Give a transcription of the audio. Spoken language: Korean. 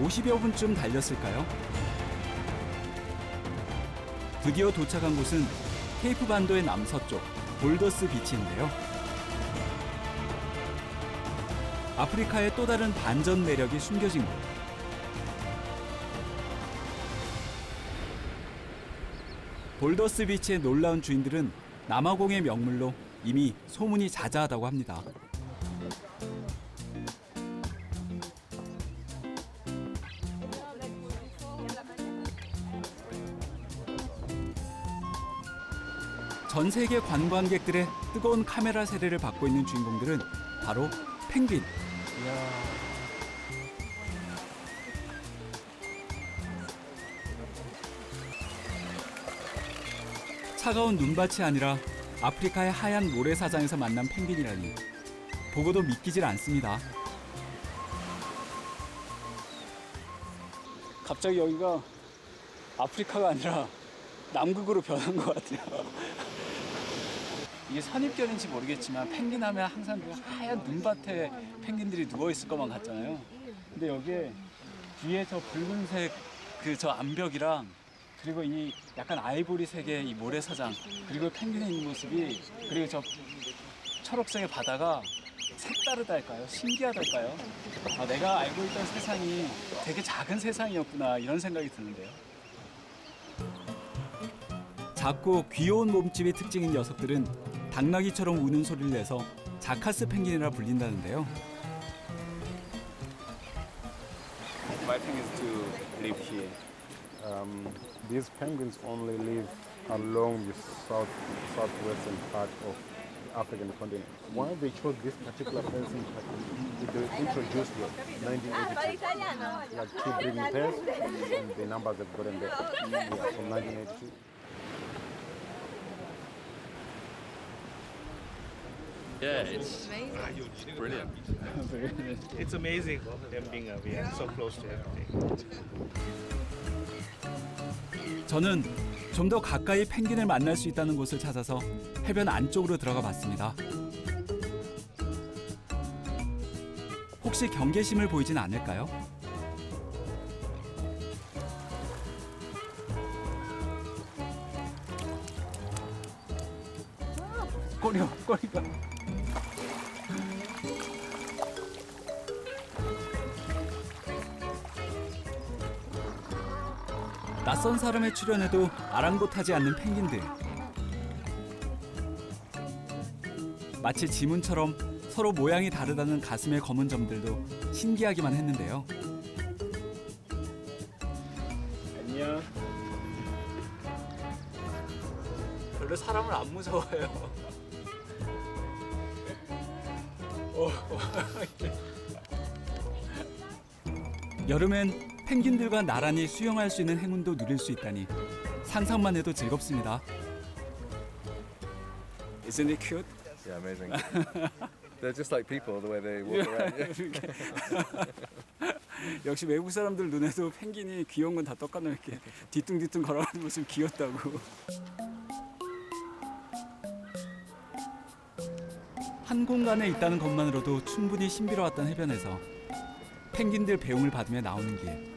50여 분쯤 달렸을까요? 드디어 도착한 곳은 케이프 반도의 남서쪽 볼더스 비치인데요. 아프리카의 또 다른 반전 매력이 숨겨진 곳. 볼더스 비치의 놀라운 주인들은 남아공의 명물로 이미 소문이 자자하다고 합니다. 전 세계 관광객들의 뜨거운 카메라 세례를 받고 있는 주인공들은 바로 펭귄. 차가운 눈밭이 아니라 아프리카의 하얀 모래사장에서 만난 펭귄이라니 보고도 믿기질 않습니다. 갑자기 여기가 아프리카가 아니라 남극으로 변한 것 같아요. 이게 선입견인지 모르겠지만 펭귄 하면 항상 그 하얀 눈밭에 펭귄들이 누워 있을 것만 같잖아요. 근데 여기에 뒤에 저 붉은색 그 저 암벽이랑 그리고 이 약간 아이보리색의 이 모래사장 그리고 펭귄이 있는 모습이 그리고 저 초록색의 바다가 색다르달까요? 신기하달까요? 아, 내가 알고 있던 세상이 되게 작은 세상이었구나 이런 생각이 드는데요. 작고 귀여운 몸집의 특징인 녀석들은 당나귀처럼 우는 소리를 내서 자카스 펭귄이라 불린다는데요. My thing is to live here. Um, these penguins only live along the south southwestern part of the African continent. Why they chose this particular fencing pattern? They introduced it 1982. Like two breeding pairs, and the numbers have gotten there. Yeah, from 1982. Yeah, it's brilliant. It's amazing them being uh, we are so close to everything. 저는 좀 더 가까이 펭귄을 만날 수 있다는 곳을 찾아서 해변 안쪽으로 들어가 봤습니다. 혹시 경계심을 보이진 않을까요? 꼬리가 꼬리가 낯선 사람의 출연에도 아랑곳하지 않는 펭귄들. 마치 지문처럼 서로 모양이 다르다는 가슴의 검은 점들도 신기하기만 했는데요. 안녕. 별로 사람을 안 무서워해요. 어, 여름엔 펭귄들과 나란히 수영할 수 있는 행운도 누릴 수 있다니 상상만 해도 즐겁습니다. Isn't it cute? Yeah, amazing. They're just like people the way they walk around. 역시 외국 사람들 눈에도 펭귄이 귀여운 건 다 똑같네 이렇게 뒤뚱뒤뚱 걸어가는 모습 귀엽다고. 한 공간에 있다는 것만으로도 충분히 신비로웠던 해변에서 펭귄들 배웅을 받으며 나오는 길.